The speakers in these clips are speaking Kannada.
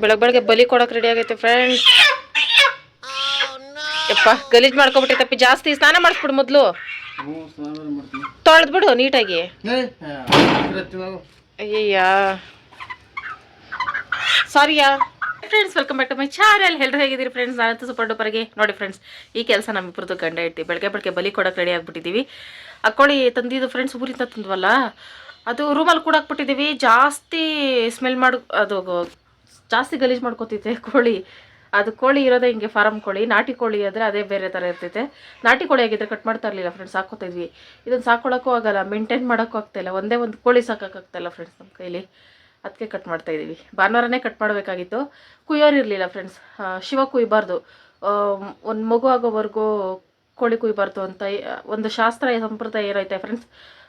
ಬೆಳಗ್ಗೆ ಬೆಳಗ್ಗೆ ಬಲಿ ಕೊಡಕ್ ರೆಡಿ ಆಗೈತೆ ಫ್ರೆಂಡ್ಸ್ ಯಪ್ಪ ಗಲೀಜ್ ಮಾಡ್ಕೊಬಿಟ್ಟೈತಪ್ಪಿ ಜಾಸ್ತಿ ಸ್ನಾನ ಮಾಡಿಸ್ಬಿಡು ಮೊದಲು. ತೊಳೆದು ಬಿಡು ನೀಟಾಗಿ ಅಯ್ಯಯ್ಯಾ. ಸಾರಿಯಾ friends welcome back to my channel ಎಲ್ಲರೂ ಹೇಗಿದ್ದೀರಿ ಫ್ರೆಂಡ್ಸ್ ನಾನಂತೂ ಸೂಪರ್ ಡೂಪರ್ಗೆ ನೋಡಿ ಫ್ರೆಂಡ್ಸ್ ಈ ಕೆಲಸ ನಮ್ಮಿಬ್ಬರದ್ದು ಗಂಡ ಇಟ್ಟು ಬೆಳಗ್ಗೆ ಬೆಳಗ್ಗೆ ಬಲಿ ಕೊಡಕ್ಕೆ ರೆಡಿ ಆಗಿಬಿಟ್ಟಿದ್ದೀವಿ ಆ ಕೋಳಿ ತಂದಿದ್ದು ಫ್ರೆಂಡ್ಸ್ ಊರಿಂದ ತಂದ್ವಲ್ಲ? ಅದು ರೂಮಲ್ಲಿ ಕೂಡ ಹಾಕ್ಬಿಟ್ಟಿದ್ದೀವಿ ಜಾಸ್ತಿ ಸ್ಮೆಲ್ ಮಾಡಿ ಅದು ಜಾಸ್ತಿ ಗಲೀಜು ಮಾಡ್ಕೋತೈತೆ ಕೋಳಿ. ಅದು ಕೋಳಿ ಇರೋದೇ ಹಿಂಗೆ ಫಾರಮ್ ಕೋಳಿ. ನಾಟಿ ಕೋಳಿ ಆದರೆ ಅದೇ ಬೇರೆ ಥರ ಇರ್ತೈತೆ. ನಾಟಿ ಕೋಳಿ ಆಗಿದ್ರೆ ಕಟ್ ಮಾಡ್ತಾ ಇರಲಿಲ್ಲ ಫ್ರೆಂಡ್ಸ್ ಹಾಕೋತಿದ್ವಿ ಇದನ್ನು ಸಾಕೊಳ್ಳೋಕ್ಕೂ ಆಗಲ್ಲ ಮೇಂಟೈನ್ ಮಾಡೋಕ್ಕೂ ಆಗ್ತಾಯಿಲ್ಲ ಒಂದೇ ಒಂದು ಕೋಳಿ ಸಾಕೋಕ್ಕಾಗ್ತಾಯಿಲ್ಲ ಫ್ರೆಂಡ್ಸ್ ನಮ್ಮ ಕೈಲಿ. ಅದಕ್ಕೆ ಕಟ್ ಮಾಡ್ತಾ ಇದ್ದೀವಿ. ಭಾನುವಾರನೇ ಕಟ್ ಮಾಡಬೇಕಾಗಿತ್ತು. ಕುಯ್ಯೋರು ಇರಲಿಲ್ಲ ಫ್ರೆಂಡ್ಸ್ ಶಿವ ಕುಯ್ಬಾರ್ದು. ಒಂದು ಮಗು ಆಗೋವರೆಗೂ ಕೋಳಿ ಕುಯ್ಬಾರ್ದು ಅಂತ, ಒಂದು ಶಾಸ್ತ್ರ ಸಂಪ್ರದಾಯ ಏನೈತೆ ಫ್ರೆಂಡ್ಸ್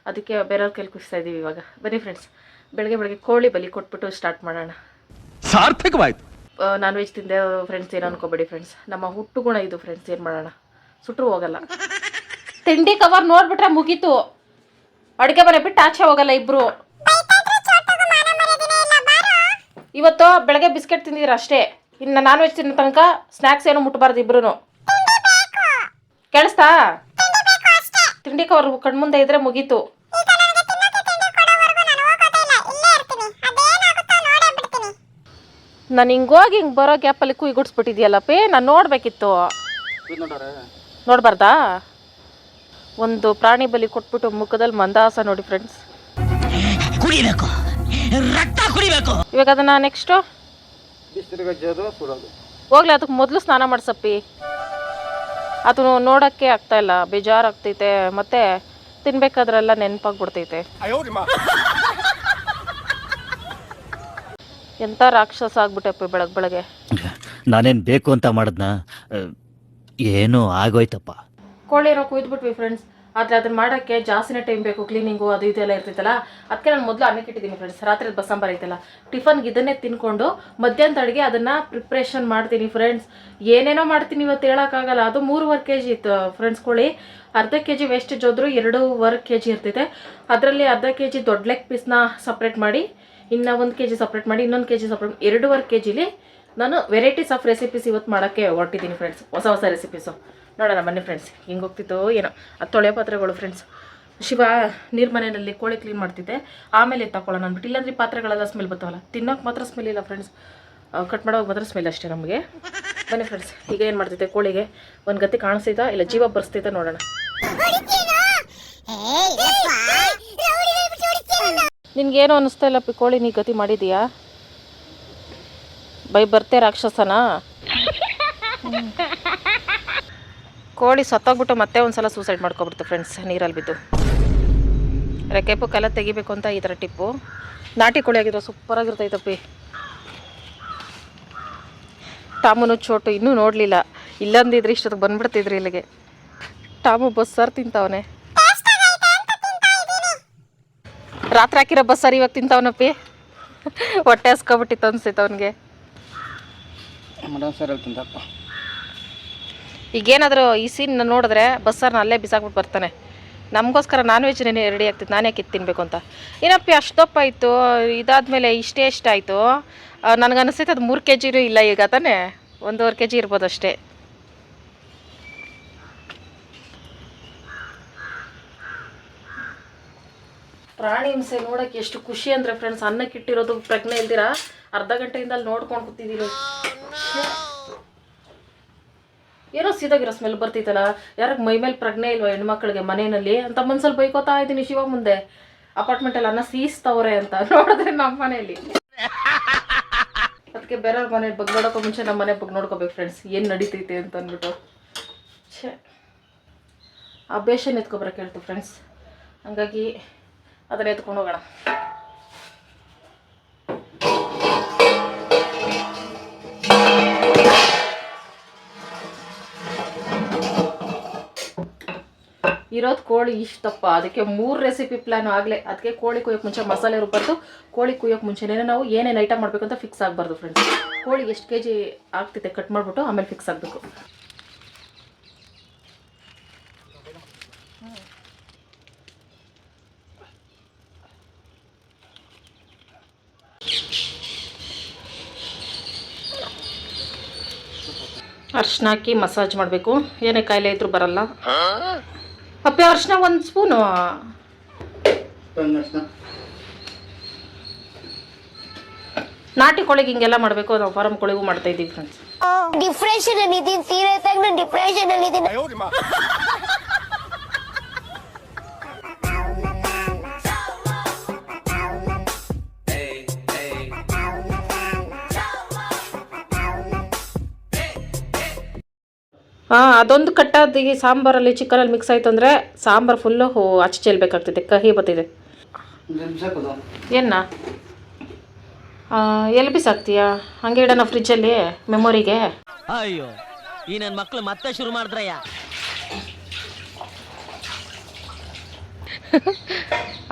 ಅದಕ್ಕೆ ಬೇರೆಯವ್ರ ಕೈಲಿ ಕುಯಿಸ್ತಾ ಇದ್ದೀವಿ ಇವಾಗ. ಬನ್ನಿ ಫ್ರೆಂಡ್ಸ್ ಬೆಳಗ್ಗೆ ಬೆಳಗ್ಗೆ ಕೋಳಿ ಬಲಿ ಕೊಟ್ಬಿಟ್ಟು ಸ್ಟಾರ್ಟ್ ಮಾಡೋಣ. ಸಾರ್ಥಕವಾಯ್ತು. ನಾನ್ ವೆಜ್ ತಿಂದೆ ಫ್ರೆಂಡ್ಸ್ ಏನು ಅನ್ಕೋಬೇಡಿ ಫ್ರೆಂಡ್ಸ್ ನಮ್ಮ ಹುಟ್ಟು ಗುಣ ಇದು ಫ್ರೆಂಡ್ಸ್ ಏನು ಮಾಡೋಣ? ಸುಟ್ಟರು ಹೋಗಲ್ಲ. ತಿಂಡಿ ಕವರ್ ನೋಡ್ಬಿಟ್ರೆ ಮುಗೀತು. ಅಡುಗೆ ಮನೆ ಬಿಟ್ಟು ಆಚೆ ಹೋಗಲ್ಲ ಇಬ್ರು. ಇವತ್ತು ಬೆಳಗ್ಗೆ ಬಿಸ್ಕೆಟ್ ತಿಂದಿದ್ರ ಅಷ್ಟೇ. ಇನ್ನು ನಾನ್ ವೆಜ್ ತಿನ್ನೋ ತನಕ ಸ್ನ್ಯಾಕ್ಸ್ ಏನು ಮುಟ್ಟಬಾರ್ದು ಇಬ್ರು ಕೇಳಿಸ್ತಾ? ತಿಂಡಿ ಕವರ್ ಕಣ್ಮುಂದೆ ಇದ್ರೆ ಮುಗೀತು. ನಾನು ಹಿಂಗೋಗಿ ಹಿಂಗೆ ಬರೋ ಗ್ಯಾಪಲ್ಲಿ ಪೇ ನಾನು ನೋಡಬೇಕಿತ್ತು. ನೋಡಬಾರ್ದಾ? ಒಂದು ಪ್ರಾಣಿ ಬಲಿ ಕೊಟ್ಬಿಟ್ಟು ಮುಖದಲ್ಲಿ ಮಂದಾಸ ನೋಡಿ ಫ್ರೆಂಡ್ಸ್ ಕುಡಿಬೇಕು. ರಕ್ತ ಕುಡಿಬೇಕು. ಇವಾಗ ಅದನ್ನ ನೆಕ್ಸ್ಟು ಹೋಗ್ಲಿ ಅದಕ್ಕೆ ಮೊದಲು ಸ್ನಾನ ಮಾಡ್ಸಪ್ಪಿ. ಅದು ನೋಡೋಕ್ಕೆ ಆಗ್ತಾ ಇಲ್ಲ ಬೇಜಾರಾಗ್ತೈತೆ ಮತ್ತೆ ತಿನ್ಬೇಕಾದ್ರೆಲ್ಲ ನೆನಪಾಗ್ಬಿಡ್ತೈತೆ. ಎಂಥ ರಾಕ್ಷಸ ಆಗ್ಬಿಟ್ಟಪ್ಪ ಬೆಳಗ್ ಬೆಳಗ್ಗೆ? ನಾನೇನ್ ಬೇಕು ಅಂತ ಮಾಡದ್ನ? ಏನು ಆಗೋಯ್ತಪ್ಪ. ಕೋಳಿ ಇರೋ ಕುಯ್ದ್ಬಿಟ್ವಿ ಫ್ರೆಂಡ್ಸ್ ಆದರೆ ಅದನ್ನ ಮಾಡೋಕ್ಕೆ ಜಾಸ್ತಿನೇ ಟೈಮ್ ಬೇಕು ಕ್ಲೀನಿಂಗು ಅದು ಇದೆಲ್ಲ ಇರ್ತೈತಲ್ಲ? ಅದಕ್ಕೆ ನಾನು ಮೊದಲು ಅನ್ನಕ್ಕೆ ಇಟ್ಟಿದ್ದೀನಿ ಫ್ರೆಂಡ್ಸ್ ರಾತ್ರಿ ಬಸ್ಸಾಂಬಾರ್ ಐತಲ್ಲ. ಟಿಫನ್ಗೆ ಇದನ್ನೇ ತಿನ್ಕೊಂಡು ಮಧ್ಯಾಹ್ನದ ಅಡುಗೆ ಅದನ್ನ ಪ್ರಿಪ್ರೇಷನ್ ಮಾಡ್ತೀನಿ ಫ್ರೆಂಡ್ಸ್ ಏನೇನೋ ಮಾಡ್ತೀನಿ ಇವತ್ತು ಹೇಳೋಕ್ಕಾಗಲ್ಲ. ಅದು ಮೂರುವರೆ ಕೆ ಜಿ ಇತ್ತು ಫ್ರೆಂಡ್ಸ್ ಕೋಳಿ. ಅರ್ಧ ಕೆ ಜಿ ವೇಸ್ಟೇಜ್ ಹೋದ್ರು ಎರಡೂವರೆ ಕೆ ಜಿ ಇರ್ತೈತೆ. ಅದರಲ್ಲಿ ಅರ್ಧ ಕೆ ಜಿ ದೊಡ್ಡ ಲೆಗ್ ಪೀಸ್ನ ಸಪ್ರೇಟ್ ಮಾಡಿ ಇನ್ನು ಒಂದು ಕೆ ಜಿ ಸಪ್ರೇಟ್ ಮಾಡಿ, ಇನ್ನೊಂದು ಕೆ ಜಿ ಸಪ್ರೇಟ್ ಎರಡೂವರೆ ಕೆ ಜಿಲಿ ನಾನು ವೆರೈಟೀಸ್ ಆಫ್ ರೆಸಿಪೀಸ್ ಇವತ್ತು ಮಾಡೋಕ್ಕೆ ಹೊರಟಿದ್ದೀನಿ ಫ್ರೆಂಡ್ಸ್ ಹೊಸ ಹೊಸ ರೆಸಿಪೀಸು ನೋಡೋಣ, ಬನ್ನಿ ಫ್ರೆಂಡ್ಸ್ ಹಿಂಗೆ ಹೋಗ್ತಿತ್ತು ಏನೋ. ಅದು ತೊಳೆ ಪಾತ್ರೆಗಳು ಫ್ರೆಂಡ್ಸ್ ಶಿವ ನೀರು ಮನೆಯಲ್ಲಿ ಕೋಳಿ ಕ್ಲೀನ್ ಮಾಡ್ತಿದ್ದೆ. ಆಮೇಲೆ ತಗೊಳ್ಳೋಣ ಅಂದ್ಬಿಟ್ಟು. ಇಲ್ಲಾಂದ್ರೆ ಪಾತ್ರೆಗಳೆಲ್ಲ ಸ್ಮೆಲ್ ಬರ್ತಾವಲ್ಲ ತಿನ್ನೋಕೆ ಮಾತ್ರ ಸ್ಮೆಲ್ ಇಲ್ಲ ಫ್ರೆಂಡ್ಸ್ ಕಟ್ ಮಾಡೋಕೆ ಮಾತ್ರ ಸ್ಮೆಲ್ ಅಷ್ಟೇ ನಮಗೆ. ಬನ್ನಿ ಫ್ರೆಂಡ್ಸ್ ಈಗ ಏನು ಮಾಡ್ತಿದ್ದೆ ಕೋಳಿಗೆ? ಒಂದು ಗತಿ ಕಾಣಿಸ್ತೈತಾ ಇಲ್ಲ ಜೀವ ಬರ್ಸ್ತೈತಾ ನೋಡೋಣ. ನಿನ್ಗೇನು ಅನ್ನಿಸ್ತಾ ಇಲ್ಲ ಕೋಳಿ ನೀ ಗತಿ ಮಾಡಿದೀಯಾ ಬೈ ಬರ್ತೆ ರಾಕ್ಷಸನ. ಕೋಳಿ ಸತ್ತೋಗ್ಬಿಟ್ಟು ಮತ್ತೆ ಒಂದ್ಸಲ ಸೂಸೈಡ್ ಮಾಡ್ಕೊಬಿಡ್ತು ಫ್ರೆಂಡ್ಸ್ ನೀರಲ್ಲಿ ಬಿದ್ದು. ರೆಕೆಪು ಕಲ ತೆಗಿಬೇಕು ಅಂತ ಈ ಥರ ಟಿಪ್ಪು. ನಾಟಿ ಕೋಳಿ ಆಗಿದ್ರೆ ಸೂಪರಾಗಿರ್ತೈತಪ್ಪಿ ಟಾಮುನು ಚೋಟು ಇನ್ನೂ ನೋಡಲಿಲ್ಲ. ಇಲ್ಲಂದಿದ್ರೆ ಇಷ್ಟೊತ್ತಿಗೆ ಬಂದ್ಬಿಡ್ತಿದ್ರಿ ಇಲ್ಲಿಗೆ. ಟಾಮು ಬಸ್ಸಾರು ತಿಂತಾವನೆ. ರಾತ್ರಿ ಹಾಕಿರೋ ಬಸ್ಸಾರು ಇವಾಗ ತಿಂತಾವನಪ್ಪಿ ಹೊಟ್ಟೆ ಹಸ್ಕೊಬಿಟ್ಟಿತ್ತು ಅನ್ಸೈತೆ ಅವನಿಗೆ. ಈಗೇನಾದರೂ ಈ ಸೀನ್ ನೋಡಿದ್ರೆ ಬಸ್ಸಾರನ್ನ ಅಲ್ಲೇ ಬಿಸಾಕ್ಬಿಟ್ಟು ಬರ್ತಾನೆ. ನಮಗೋಸ್ಕರ ನಾನ್ ವೆಜ್ ರೆಡಿ ಆಗ್ತಿತ್ತು ನಾನೇ ಯಾಕೆ ತಿನ್ಬೇಕು ಅಂತ. ಏನಪ್ಪಿ ಅಷ್ಟು ಇತ್ತು ಆಯಿತು ಇದಾದಮೇಲೆ ಇಷ್ಟೇ ಇಷ್ಟ ನನಗೆ ನನಗನ್ನಿಸ್ತೈತೆ ಅದು ಮೂರು ಕೆ ಜಿನೂ ಇಲ್ಲ ಈಗ ತಾನೇ. ಒಂದೂವರೆ ಕೆ ಜಿ ಇರ್ಬೋದು ಅಷ್ಟೇ ಪ್ರಾಣಿ ಹಿಂಸೆ ನೋಡಕ್ಕೆ ಎಷ್ಟು ಖುಷಿ ಅಂದರೆ ಫ್ರೆಂಡ್ಸ್ ಅನ್ನಕ್ಕೆ ಇಟ್ಟಿರೋದು ಪ್ರಜ್ಞೆ ಇಲ್ದಿರಾ? ಅರ್ಧ ಗಂಟೆಯಿಂದ ಅಲ್ಲಿ ನೋಡ್ಕೊಂಡು ಕೂತಿದ್ದೀನಿ ಏನೋ ಸೀದಾಗಿರೋ ಸ್ಮೆಲ್ ಬರ್ತಿತ್ತಲ್ಲ? ಯಾರಿಗೆ ಮೈ ಮೇಲೆ ಪ್ರಜ್ಞೆ ಇಲ್ವಾ ಹೆಣ್ಮಕ್ಳಿಗೆ ಮನೆಯಲ್ಲಿ? ಅಂತ ಮನ್ಸಲ್ಲಿ ಬೈಕೋತಾ ಇದ್ದೀನಿ ಶಿವ ಮುಂದೆ. ಅಪಾರ್ಟ್ಮೆಂಟಲ್ಲಿ ಅನ್ನ ಸೀಸ್ತವ್ರೆ ಅಂತ ನೋಡಿದ್ರೆ ನಮ್ಮ ಮನೆಯಲ್ಲಿ. ಅದಕ್ಕೆ ಬೇರೆಯವ್ರ ಮನೆ ಬಗ್ಗೆ ಮುಂಚೆ ನಮ್ಮ ಮನೆ ಬಗ್ಗೆ ನೋಡ್ಕೋಬೇಕು ಫ್ರೆಂಡ್ಸ್ ಏನು ನಡೀತೈತೆ ಅಂತ ಅಂದ್ಬಿಟ್ಟು. ಛೇ ಆ ಬೇಷನ್ ಎತ್ಕೊಬರಕ್ಕೆ ಹೇಳ್ತು ಫ್ರೆಂಡ್ಸ್ ಹಂಗಾಗಿ ಅದನ್ನ ಎತ್ಕೊಂಡು ಹೋಗೋಣ. ಇರೋದು ಕೋಳಿ ಇಷ್ಟಪ್ಪ. ಅದಕ್ಕೆ ಮೂರು ರೆಸಿಪಿ ಪ್ಲಾನ್ ಆಗಲೇ. ಅದಕ್ಕೆ ಕೋಳಿ ಕುಯ್ಯೋಕೆ ಮುಂಚೆ ಮಸಾಲೆ ರುಬ್ಬಾರ್ದು ಕೋಳಿ ಕುಯ್ಯೋಕೆ ಮುಂಚೆನೇ ನಾವು ಏನೇನು ಐಟಮ್ ಮಾಡಬೇಕು ಅಂತ ಫಿಕ್ಸ್ ಆಗಬಾರ್ದು ಫ್ರೆಂಡ್ಸ್ ಕೋಳಿ ಎಷ್ಟು ಕೆ ಜಿ ಆಗ್ತೈತೆ ಕಟ್ ಮಾಡಿಬಿಟ್ಟು ಆಮೇಲೆ ಫಿಕ್ಸ್ ಆಗಬೇಕು. ಅರ್ಶಿನ ಹಾಕಿ ಮಸಾಜ್ ಮಾಡಬೇಕು. ಏನೇ ಕಾಯಿಲೆ ಇದ್ರೂ ಬರಲ್ಲ. ಅಪ್ಪೆ ಅರ್ಶಿನ ಒಂದು ಸ್ಪೂನು ನಾಟಿ ಕೋಳಿಗೆ ಹಿಂಗೆಲ್ಲ ಮಾಡಬೇಕು. ನಾವು ಫಾರಂ ಕೋಳಿಗೂ ಮಾಡ್ತಾ ಇದ್ದೀವಿ ಫ್ರೆಂಡ್ಸ್ ಡಿಪ್ರೆಷನ್ ಅಲ್ಲಿ ಇದ್ದೀನಿ ಸೀರಿಯಸ್ ಆಗಿ ನಾನು ಡಿಪ್ರೆಷನ್ ಅಲ್ಲಿ ಇದೀನಿ. ಹಾಂ ಅದೊಂದು ಕಟ್ಟಾದ ಈ ಸಾಂಬಾರಲ್ಲಿ ಚಿಕನಲ್ಲಿ ಮಿಕ್ಸ್ ಆಯ್ತು ಅಂದರೆ ಸಾಂಬಾರು ಫುಲ್ಲು ಆಚೆ ಚೆಲ್ಬೇಕಾಗ್ತದೆ ಕಹಿ ಬತ್ತಿದೆ. ಏನ ಎಲ್ಲಿ ಬಿಸಾಕ್ತೀಯಾ? ಹಂಗೆ ಇಡೋಣ ಫ್ರಿಜ್ಜಲ್ಲಿ ಮೆಮೊರಿಗೆ ಅಯ್ಯೋ ಈ ನನ್ನ ಮಕ್ಕಳು ಮತ್ತೆ ಶುರು ಮಾಡಿದ್ರಯ್ಯ.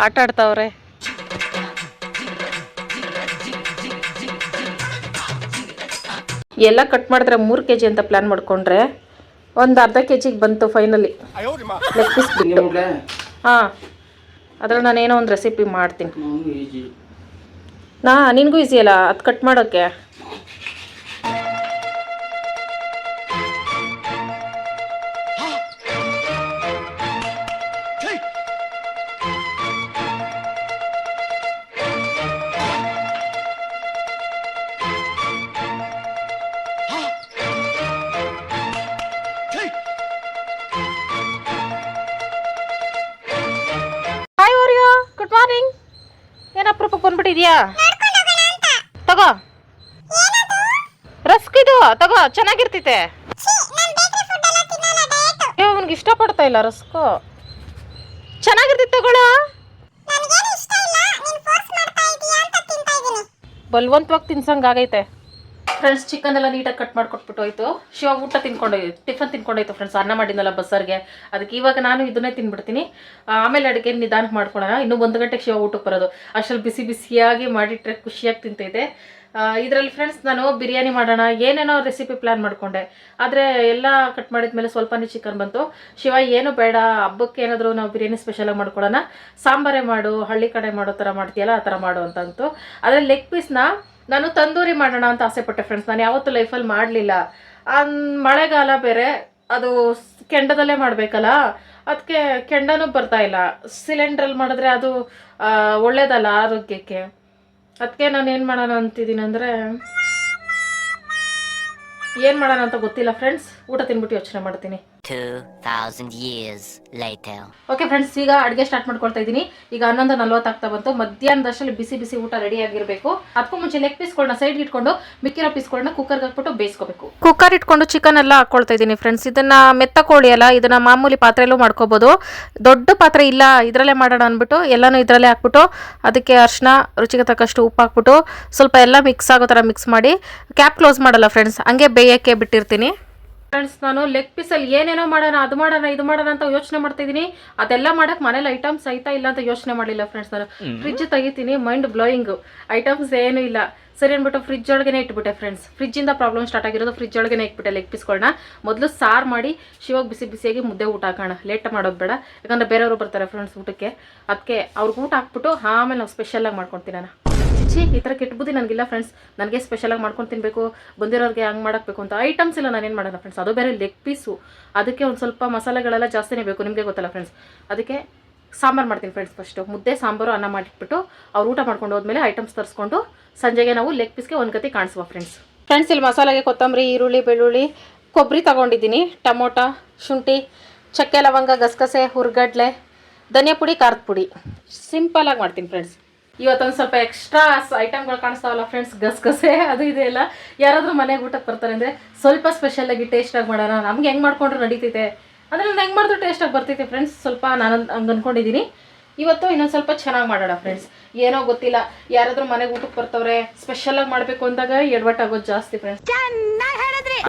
ಆಟ ಆಡ್ತಾವ್ರೆ. ಎಲ್ಲ ಕಟ್ ಮಾಡಿದ್ರೆ ಮೂರು ಕೆ ಜಿ ಅಂತ ಪ್ಲ್ಯಾನ್ ಮಾಡ್ಕೊಂಡ್ರೆ ಒಂದು ಅರ್ಧ ಕೆ ಜಿಗೆ ಬಂತು ಫೈನಲಿ ಲೆಗ್ ಪೀಸ್ ಬಿಟ್ಟು. ಹಾಂ. ಅದ್ರಲ್ಲಿ ನಾನು ಏನೋ ಒಂದು ರೆಸಿಪಿ ಮಾಡ್ತೀನಿ. ನಾ ನಿನಗೂ ಈಸಿ ಅಲ್ಲ? ಅದು ಕಟ್ ಮಾಡೋಕ್ಕೆ ಚೆನ್ನಾಗಿರ್ತೈತೆ. ಅವ್ನಿಗೆ ಇಷ್ಟಪಡ್ತಾ ಇಲ್ಲ ರಸ್ಕು. ಚೆನ್ನಾಗಿರ್ತೈತೆ ತಗೊಳ್ಳೋ ಬಲ್ವಂತವಾಗಿ ತಿನ್ಸಂಗ್ ಆಗೈತೆ. ಫ್ರೆಂಡ್ಸ್ ಚಿಕನ್ ಎಲ್ಲ ನೀಟಾಗಿ ಕಟ್ ಮಾಡ್ಕೊಟ್ಬಿಟ್ಟು ಹೋಯ್ತು ಶಿವ ಊಟ ತಿನ್ಕೊಂಡೋಯ್ತು ಟಿಫನ್ ತಿನ್ಕೊಂಡೋಯ್ತು ಫ್ರೆಂಡ್ಸ್ ಅನ್ನ ಮಾಡಿದ್ನಲ್ಲ ಬಸ್ಸರ್ಗೆ. ಅದಕ್ಕೆ ಇವಾಗ ನಾನು ಇದನ್ನೇ ತಿನ್ಬಿಡ್ತೀನಿ. ಆಮೇಲೆ ಅಡುಗೆ ನಿಧಾನಕ್ಕೆ ಮಾಡ್ಕೊಳ್ಳೋಣ. ಇನ್ನೂ ಒಂದು ಗಂಟೆಗೆ ಶಿವ ಊಟಕ್ಕೆ ಬರೋದು. ಅಷ್ಟರಲ್ಲಿ ಬಿಸಿ ಬಿಸಿಯಾಗಿ ಮಾಡಿಟ್ರೆ ಖುಷಿಯಾಗಿ ತಿಂತೈತೆ. ಇದರಲ್ಲಿ ಫ್ರೆಂಡ್ಸ್ ನಾನು ಬಿರಿಯಾನಿ ಮಾಡೋಣ, ಏನೇನೋ ರೆಸಿಪಿ ಪ್ಲ್ಯಾನ್ ಮಾಡಿಕೊಂಡೆ. ಆದರೆ ಎಲ್ಲ ಕಟ್ ಮಾಡಿದ ಮೇಲೆ ಸ್ವಲ್ಪನೇ ಚಿಕನ್ ಬಂತು. ಶಿವ, ಏನು ಬೇಡ, ಹಬ್ಬಕ್ಕೆ ಏನಾದರೂ ನಾವು ಬಿರಿಯಾನಿ ಸ್ಪೆಷಲಾಗಿ ಮಾಡ್ಕೊಳ್ಳೋಣ. ಸಾಂಬಾರೇ ಮಾಡು, ಹಳ್ಳಿ ಕಡೆ ಮಾಡೋ ಥರ ಮಾಡ್ತೀಯಲ್ಲ, ಆ ಥರ ಮಾಡು ಅಂತಂತು ಆದರೆ ಲೆಗ್ ಪೀಸ್ನ ನಾನು ತಂದೂರಿ ಮಾಡೋಣ ಅಂತ ಆಸೆ ಪಟ್ಟೆ ಫ್ರೆಂಡ್ಸ್ ನಾನು ಯಾವತ್ತೂ ಲೈಫಲ್ಲಿ ಮಾಡಲಿಲ್ಲ. ಮಳೆಗಾಲ ಬೇರೆ, ಅದು ಕೆಂಡದಲ್ಲೇ ಮಾಡಬೇಕಲ್ಲ? ಅದಕ್ಕೆ ಕೆಂಡನೂ ಇಲ್ಲ. ಸಿಲಿಂಡ್ರಲ್ಲಿ ಮಾಡಿದ್ರೆ ಅದು ಒಳ್ಳೇದಲ್ಲ ಆರೋಗ್ಯಕ್ಕೆ? ಅದಕ್ಕೆ ನಾನು ಏನು ಮಾಡೋಣ ಅಂತಿದ್ದೀನಿ ಅಂದರೆ, ಏನು ಮಾಡೋಣ ಅಂತ ಗೊತ್ತಿಲ್ಲ ಫ್ರೆಂಡ್ಸ್ ಊಟ ತಿನ್ಬಿಟ್ಟು ಯೋಚನೆ ಮಾಡ್ತೀನಿ. 2,000 years later. ಓಕೆ ಫ್ರೆಂಡ್ಸ್ ಈಗ ಅಡುಗೆ ಸ್ಟಾರ್ಟ್ ಮಾಡ್ಕೊಳ್ತಾ ಇದ್ದೀನಿ. ಈಗ ಹನ್ನೊಂದು ನಲ್ವತ್ತು ಆಗ್ತಾ ಬಂತು. ಮಧ್ಯಾಹ್ನದಷ್ಟರಲ್ಲಿ ಬಿಸಿ ಬಿಸಿ ಊಟ ರೆಡಿ ಆಗಿರಬೇಕು. ಅದಕ್ಕೂ ಮುಂಚೆ ಲೆಗ್ ಪೀಸ್ಗಳನ್ನ ಸೈಡ್ ಇಟ್ಕೊಂಡು ಮಿಕ್ಕಿರೋ ಪೀಸ್ಗಳನ್ನ ಕುಕ್ಕರ್ಗೆ ಹಾಕ್ಬಿಟ್ಟು ಬೇಯಿಸ್ಕೋಬೇಕು. ಕುಕ್ಕರ್ ಇಟ್ಕೊಂಡು ಚಿಕನ್ ಎಲ್ಲ ಹಾಕೊಳ್ತಾ ಇದ್ದೀನಿ ಫ್ರೆಂಡ್ಸ್ ಇದನ್ನ ಮೆತ್ತ ಕೋಳಿ ಅಲ್ಲ ಇದನ್ನ ಮಾಮೂಲಿ ಪಾತ್ರೆಯಲ್ಲೂ ಮಾಡ್ಕೋಬಹುದು ದೊಡ್ಡ ಪಾತ್ರೆ ಇಲ್ಲ ಇದರಲ್ಲೇ ಮಾಡೋಣ ಅಂದ್ಬಿಟ್ಟು ಎಲ್ಲನೂ ಇದರಲ್ಲೇ ಹಾಕ್ಬಿಟ್ಟು ಅದಕ್ಕೆ ಅರ್ಶಿನ ರುಚಿಗೆ ತಕ್ಕಷ್ಟು ಉಪ್ಪು ಹಾಕ್ಬಿಟ್ಟು ಸ್ವಲ್ಪ ಎಲ್ಲ ಮಿಕ್ಸ್ ಆಗೋ ಥರ ಮಿಕ್ಸ್ ಮಾಡಿ ಕ್ಯಾಪ್ ಕ್ಲೋಸ್ ಮಾಡಲ್ಲ ಫ್ರೆಂಡ್ಸ್ ಹಂಗೆ ಬೇಯಕ್ಕೆ ಬಿಟ್ಟಿರ್ತೀನಿ. ಫ್ರೆಂಡ್ಸ್ ನಾನು ಲೆಗ್ ಪೀಸಲ್ಲಿ ಏನೇನೋ ಮಾಡೋಣ ಅದು ಮಾಡೋಣ ಇದು ಮಾಡೋಣ ಅಂತ ಯೋಚನೆ ಮಾಡ್ತಾ ಇದ್ದೀನಿ ಅದೆಲ್ಲ ಮಾಡಕ್ಕೆ ಮನೇಲಿ ಐಟಮ್ಸ್ ಸಹಿತ ಇಲ್ಲ ಅಂತ ಯೋಚನೆ ಮಾಡಿಲ್ಲ ಫ್ರೆಂಡ್ಸ್ ನಾನು. ಫ್ರಿಜ್ ತೆಗಿತೀನಿ ಮೈಂಡ್ ಬ್ಲೋಯಿಂಗ್ ಐಟಮ್ಸ್ ಏನೂ ಇಲ್ಲ. ಸರಿ ಅಂದ್ಬಿಟ್ಟು ಫ್ರಿಜ್ ಒಳಗೇನೆ ಇಟ್ಬಿಟ್ಟೆ ಫ್ರೆಂಡ್ಸ್ ಫ್ರಿಜ್ಜಿಂದ ಪ್ರಾಬ್ಲಮ್ ಸ್ಟಾರ್ಟ್ ಆಗಿರೋದು ಫ್ರಿಜ್ ಒಳಗೇನೆ ಇಟ್ಬಿಟ್ಟೆ ಲೆಗ್ ಪೀಸ್ಗಳನ್ನ ಮೊದಲು ಸಾರ್ ಮಾಡಿ ಶಿವಾಗ ಬಿಸಿ ಬಿಸಿಯಾಗಿ ಮುದ್ದೆ ಊಟ ಹಾಕೋಣ. ಲೇಟ್ ಮಾಡೋದು ಬೇಡ. ಯಾಕಂದ್ರೆ ಬೇರೆಯವರು ಬರ್ತಾರೆ ಫ್ರೆಂಡ್ಸ್ ಊಟಕ್ಕೆ. ಅದಕ್ಕೆ ಅವ್ರಿಗೆ ಊಟ ಹಾಕ್ಬಿಟ್ಟು ಆಮೇಲೆ ನಾವು ಸ್ಪೆಷಲಾಗಿ ಮಾಡ್ಕೊಳ್ತೀನಿ ನಾನು ಚಿಚ್ಚಿ ಈ ಥರ ಕೆಟ್ಟ ಬುದ್ಧಿ ನನಗಿಲ್ಲ ಫ್ರೆಂಡ್ಸ್ ನನಗೆ ಸ್ಪೆಷಲಾಗಿ ಮಾಡ್ಕೊಂಡು ತಿನ್ನಬೇಕು ಬಂದಿರೋರಿಗೆ ಹಂಗೆ ಮಾಡಬೇಕು ಅಂತ ಐಟಮ್ಸ್ ಇಲ್ಲ ನಾನೇನು ಮಾಡೋಣ ಫ್ರೆಂಡ್ಸ್ ಅದು ಬೇರೆ ಲೆಗ್ ಪೀಸು ಅದಕ್ಕೆ ಒಂದು ಸ್ವಲ್ಪ ಮಸಾಲೆಗಳೆಲ್ಲ ಜಾಸ್ತಿನೇ ಬೇಕು, ನಿಮಗೆ ಗೊತ್ತಲ್ಲ ಫ್ರೆಂಡ್ಸ್ ಅದಕ್ಕೆ ಸಾಂಬಾರು ಮಾಡ್ತೀನಿ ಫ್ರೆಂಡ್ಸ್ ಫಸ್ಟು ಮುದ್ದೆ, ಸಾಂಬಾರು, ಅನ್ನ ಮಾಡಿಟ್ಬಿಟ್ಟು ಅವ್ರು ಊಟ ಮಾಡ್ಕೊಂಡು ಹೋದ್ಮೇಲೆ ಐಟಮ್ಸ್ ತರಿಸ್ಕೊಂಡು ಸಂಜೆಗೆ ನಾವು ಲೆಗ್ ಪೀಸ್ಗೆ ಒಂದು ಗತಿ ಕಾಣಿಸುವ ಫ್ರೆಂಡ್ಸ್ ಫ್ರೆಂಡ್ಸ್ ಇಲ್ಲಿ ಮಸಾಲೆಗೆ ಕೊತ್ತಂಬರಿ, ಈರುಳ್ಳಿ, ಬೆಳ್ಳುಳ್ಳಿ, ಕೊಬ್ಬರಿ ತಗೊಂಡಿದ್ದೀನಿ. ಟೊಮೊಟೊ, ಶುಂಠಿ, ಚಕ್ಕೆ, ಲವಂಗ, ಗಸಗಸೆ, ಹುರ್ಗಡ್ಲೆ, ಧನಿಯಾ ಪುಡಿ, ಖಾರದ ಪುಡಿ. ಸಿಂಪಲಾಗಿ ಮಾಡ್ತೀನಿ ಫ್ರೆಂಡ್ಸ್ ಇವತ್ತೊಂದು ಸ್ವಲ್ಪ ಎಕ್ಸ್ಟ್ರಾ ಐಟಮ್ಗಳು ಕಾಣಿಸ್ತಾವಲ್ಲ ಫ್ರೆಂಡ್ಸ್ ಗಸಗಸೆ ಅದು ಇದೆ ಎಲ್ಲ. ಯಾರಾದರೂ ಮನೆಗೆ ಊಟಕ್ಕೆ ಬರ್ತಾರೆ ಅಂದರೆ ಸ್ವಲ್ಪ ಸ್ಪೆಷಲಾಗಿ ಟೇಸ್ಟಾಗಿ ಮಾಡೋಣ. ನಮ್ಗೆ ಹೆಂಗೆ ಮಾಡ್ಕೊಂಡ್ರೆ ನಡೀತೈತೆ ಅಂದರೆ ನಾನು ಹೆಂಗೆ ಮಾಡಿದ್ರು ಟೇಸ್ಟಾಗಿ ಬರ್ತೈತೆ ಫ್ರೆಂಡ್ಸ್ ಸ್ವಲ್ಪ ನಾನು ಹಂಗೆ ಅಂದ್ಕೊಂಡಿದ್ದೀನಿ ಇವತ್ತು ಇನ್ನೊಂದು ಸ್ವಲ್ಪ ಚೆನ್ನಾಗಿ ಮಾಡೋಣ ಫ್ರೆಂಡ್ಸ್ ಏನೋ ಗೊತ್ತಿಲ್ಲ. ಯಾರಾದರೂ ಮನೆಗೆ ಊಟಕ್ಕೆ ಬರ್ತವ್ರೆ ಸ್ಪೆಷಲಾಗಿ ಮಾಡಬೇಕು ಅಂದಾಗ ಎಡವಟ್ಟಾಗೋದು ಜಾಸ್ತಿ ಫ್ರೆಂಡ್ಸ್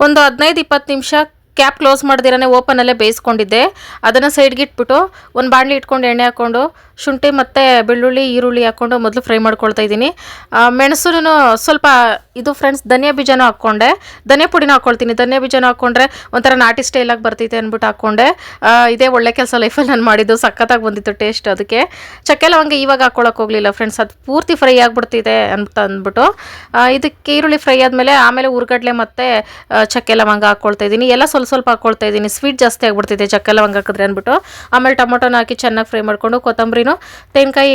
ಒಂದು ಹದಿನೈದು ಇಪ್ಪತ್ತು ನಿಮಿಷ ಕ್ಯಾಪ್ ಕ್ಲೋಸ್ ಮಾಡ್ದಿರನೇ ಓಪನಲ್ಲೇ ಬೇಯಿಸ್ಕೊಂಡಿದ್ದೆ. ಅದನ್ನು ಸೈಡ್ಗೆ ಇಟ್ಬಿಟ್ಟು ಒಂದು ಬಾಣಲಿ ಇಟ್ಕೊಂಡು ಎಣ್ಣೆ ಹಾಕ್ಕೊಂಡು ಶುಂಠಿ ಮತ್ತು ಬೆಳ್ಳುಳ್ಳಿ, ಈರುಳ್ಳಿ ಹಾಕ್ಕೊಂಡು ಮೊದಲು ಫ್ರೈ ಮಾಡ್ಕೊಳ್ತಾ ಇದ್ದೀನಿ. ಮೆಣಸು ಸ್ವಲ್ಪ, ಇದು ಫ್ರೆಂಡ್ಸ್ ಧನಿಯಾ ಬೀಜನೂ ಹಾಕ್ಕೊಂಡೆ. ಧನಿಯಾ ಪುಡಿನೂ ಹಾಕ್ಕೊಳ್ತೀನಿ ಧನಿಯಾ ಬೀಜನೂ ಹಾಕ್ಕೊಂಡ್ರೆ ಒಂಥರ ನಾಟಿ ಸ್ಟೈಲಾಗಿ ಬರ್ತೈತೆ ಅಂದ್ಬಿಟ್ಟು ಹಾಕ್ಕೊಂಡೆ. ಇದೇ ಒಳ್ಳೆ ಕೆಲಸ ಲೈಫಲ್ಲಿ ನಾನು ಮಾಡಿದ್ದು. ಸಖತ್ತಾಗಿ ಬಂದಿತ್ತು ಟೇಸ್ಟ್ ಅದಕ್ಕೆ. ಚಕ್ಕೆ ಲವಂಗ ಇವಾಗ ಹಾಕ್ಕೊಳಕ್ಕೆ ಹೋಗಲಿಲ್ಲ ಫ್ರೆಂಡ್ಸ್ ಅದು ಪೂರ್ತಿ ಫ್ರೈ ಆಗಿಬಿಡ್ತಿದೆ ಅಂತ ಅಂದ್ಬಿಟ್ಟು. ಇದಕ್ಕೆ ಈರುಳ್ಳಿ ಫ್ರೈ ಆದಮೇಲೆ ಆಮೇಲೆ ಉರ್ಗಡ್ಲೆ ಮತ್ತು ಚಕ್ಕೆ ಲವಂಗ ಹಾಕ್ಕೊಳ್ತಾ ಇದ್ದೀನಿ. ಎಲ್ಲ ಸ್ವಲ್ಪ ಸ್ವಲ್ಪ ಹಾಕ್ಕೊಳ್ತಾ ಇದ್ದೀನಿ. ಸ್ವೀಟ್ ಜಾಸ್ತಿ ಆಗಿಬಿಡ್ತಿದೆ ಚಕ್ಕೆ ಲವಂಗ ಹಾಕಿದ್ರೆ ಅಂದ್ಬಿಟ್ಟು. ಆಮೇಲೆ ಟೊಮೊಟೊನ ಹಾಕಿ ಚೆನ್ನಾಗಿ ಫ್ರೈ ಮಾಡಿಕೊಂಡು ಕೊತ್ತಂಬರಿನೂ ತೆಂಗಿನಕಾಯಿ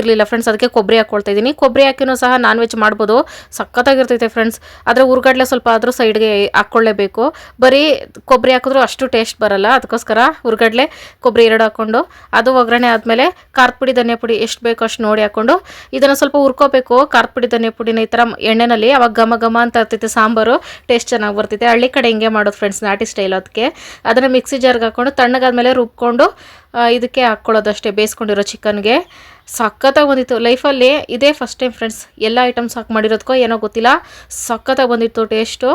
ಇರಲಿಲ್ಲ ಫ್ರೆಂಡ್ಸ್ ಅದಕ್ಕೆ ಕೊಬ್ಬರಿ ಹಾಕ್ಕೊಳ್ತಾ ಇದ್ದೀನಿ. ಕೊಬ್ಬರಿ ಹಾಕಿನೂ ಸಹ ನಾನ್ ವೆಜ್ ಮಾಡ್ಬೋದು. ಸಖತ್ತಾಗಿರ್ತೈತೆ ಫ್ರೆಂಡ್ಸ್ ಆದರೆ ಉರ್ಗಡ್ಲೆ ಸ್ವಲ್ಪ ಆದರೂ ಸೈಡ್ಗೆ ಹಾಕ್ಕೊಳ್ಳೇಬೇಕು ಬರೀ ಕೊಬ್ಬರಿ ಹಾಕಿದ್ರೂ ಅಷ್ಟು ಟೇಸ್ಟ್ ಬರಲ್ಲ. ಅದಕ್ಕೋಸ್ಕರ ಉರ್ಗಡ್ಲೆ ಕೊಬ್ಬರಿ ಎರಡು ಹಾಕ್ಕೊಂಡು. ಅದು ಒಗ್ಗರಣೆ ಆದಮೇಲೆ ಖಾರದ ಪುಡಿ ಧನಿಯಾ ಪುಡಿ ಎಷ್ಟು ಬೇಕೋ ಅಷ್ಟು ನೋಡಿ ಹಾಕ್ಕೊಂಡು ಇದನ್ನು ಸ್ವಲ್ಪ ಉರ್ಕೋಬೇಕು ಖಾರದ ಪುಡಿ ಧನಿಯಾ ಪುಡಿನ ಈ ಥರ ಎಣ್ಣೆನಲ್ಲಿ, ಅವಾಗ ಘಮ ಘಮ ಅಂತ ಇರ್ತೈತೆ ಸಾಂಬಾರು ಟೇಸ್ಟ್ ಚೆನ್ನಾಗಿ ಬರ್ತೈತೆ. ಹಳ್ಳಿ ಕಡೆ ಹಿಂಗೆ ಮಾಡೋದು ಫ್ರೆಂಡ್ಸ್ ನಾಟಿ ಸ್ಟೈಲ್ ಅದಕ್ಕೆ. ಅದನ್ನು ಮಿಕ್ಸಿ ಜಾರ್ಗೆ ಹಾಕ್ಕೊಂಡು ತಣ್ಣಗಾದ್ಮೇಲೆ ರುಬ್ಕೊಂಡು ಇದಕ್ಕೆ ಹಾಕ್ಕೊಳ್ಳೋದು ಅಷ್ಟೇ ಬೇಯಿಸ್ಕೊಂಡಿರೋ ಚಿಕನ್ಗೆ. ಸಖತ್ತಾಗಿ ಬಂದಿತ್ತು. ಲೈಫಲ್ಲಿ ಇದೇ ಫಸ್ಟ್ ಟೈಮ್ ಫ್ರೆಂಡ್ಸ್ ಎಲ್ಲ ಐಟಮ್ಸ್ ಹಾಕಿ ಮಾಡಿರೋದಕ್ಕೋ ಏನೋ ಗೊತ್ತಿಲ್ಲ. ಸಖತ್ತಾಗಿ ಬಂದಿತ್ತು ಟೇಸ್ಟು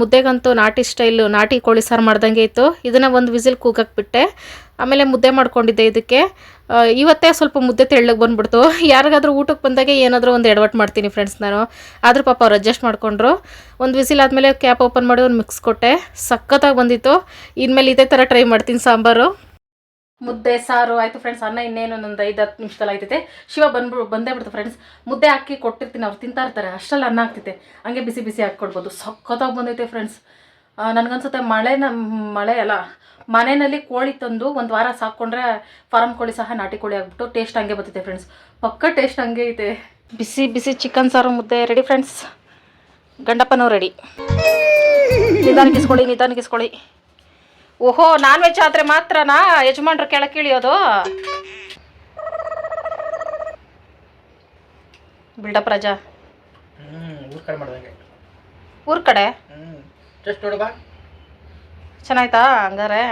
ಮುದ್ದೆಗಂತೂ ನಾಟಿ ಸ್ಟೈಲು ನಾಟಿ ಕೋಳಿ ಸಾರು ಮಾಡ್ದಂಗೆ ಇತ್ತು. ಇದನ್ನು ಒಂದು ವಿಸಿಲ್ ಕೂಗಾಕ್ಬಿಟ್ಟೆ ಆಮೇಲೆ ಮುದ್ದೆ ಮಾಡ್ಕೊಂಡಿದ್ದೆ ಇದಕ್ಕೆ. ಇವತ್ತೇ ಸ್ವಲ್ಪ ಮುದ್ದೆ ತೆಳ್ಳಗೆ ಬಂದ್ಬಿಡ್ತು. ಯಾರಿಗಾದ್ರೂ ಊಟಕ್ಕೆ ಬಂದಾಗ ಏನಾದರೂ ಒಂದು ಎಡವಟ್ ಮಾಡ್ತೀನಿ ಫ್ರೆಂಡ್ಸ್ ನಾನು. ಆದರೂ ಪಾಪ ಅವ್ರು ಅಡ್ಜಸ್ಟ್ ಮಾಡಿಕೊಂಡ್ರು. ಒಂದು ವಿಸಿಲ್ ಆದಮೇಲೆ ಕ್ಯಾಪ್ ಓಪನ್ ಮಾಡಿ ಒಂದು ಮಿಕ್ಸ್ ಕೊಟ್ಟೆ. ಸಖತ್ತಾಗಿ ಬಂದಿತ್ತು. ಇನ್ಮೇಲೆ ಇದೇ ಥರ ಟ್ರೈ ಮಾಡ್ತೀನಿ ಸಾಂಬಾರು. ಮುದ್ದೆ, ಸಾರು, ಆಯಿತು ಫ್ರೆಂಡ್ಸ್ ಅನ್ನ ಇನ್ನೇನು ಒಂದು ಐದು ಹತ್ತು ನಿಮಿಷದಲ್ಲಿ ಆಯ್ತೈತೆ. ಶಿವ ಬಂದ್ಬಿಡು ಬಂದೇ ಬಿಡ್ತು ಫ್ರೆಂಡ್ಸ್ ಮುದ್ದೆ ಹಾಕಿ ಕೊಟ್ಟಿರ್ತೀನಿ, ಅವ್ರು ತಿಂತಾ ಇರ್ತಾರೆ. ಅಷ್ಟರಲ್ಲಿ ಅನ್ನ ಆಗ್ತೈತೆ. ಹಂಗೆ ಬಿಸಿ ಬಿಸಿ ಹಾಕ್ಕೊಡ್ಬೋದು ಸಖತ್ತಾಗಿ ಬಂದೈತೆ ಫ್ರೆಂಡ್ಸ್ ನನಗನ್ಸುತ್ತೆ ಮಳೆನ ಮಳೆ ಅಲ್ಲ, ಮನೆಯಲ್ಲಿ ಕೋಳಿ ತಂದು ಒಂದು ವಾರ ಸಾಕೊಂಡ್ರೆ ಫಾರಮ್ ಕೋಳಿ ಸಹ ನಾಟಿ ಕೋಳಿ ಆಗ್ಬಿಟ್ಟು ಟೇಸ್ಟ್ ಹಂಗೆ ಬರ್ತೈತೆ ಫ್ರೆಂಡ್ಸ್ ಪಕ್ಕ ಟೇಸ್ಟ್ ಹಂಗೆ ಐತೆ. ಬಿಸಿ ಬಿಸಿ ಚಿಕನ್ ಸಾರು, ಮುದ್ದೆ ರೆಡಿ ಫ್ರೆಂಡ್ಸ್ ಗಂಡಪ್ಪನೂ ರೆಡಿ ನಿಧಾನಕ್ಕಿಸ್ಕೊಳ್ಳಿ ನಿಧಾನಕ್ಕಿಸ್ಕೊಳ್ಳಿ. ಓಹೋ ನಾನ್ ವೆಜ್ ಆದ್ರೆ ಮಾತ್ರನಾ? ಯಜಮಾನ್ರು ಕೆಳಕಿಳಿಯೋದು ಬಿಲ್ಡಪ್ ರಜಾ ಊರ್ ಕಡೆ ಚೆನ್ನಾಯ್ತಾ ಹಂಗಾರೆ?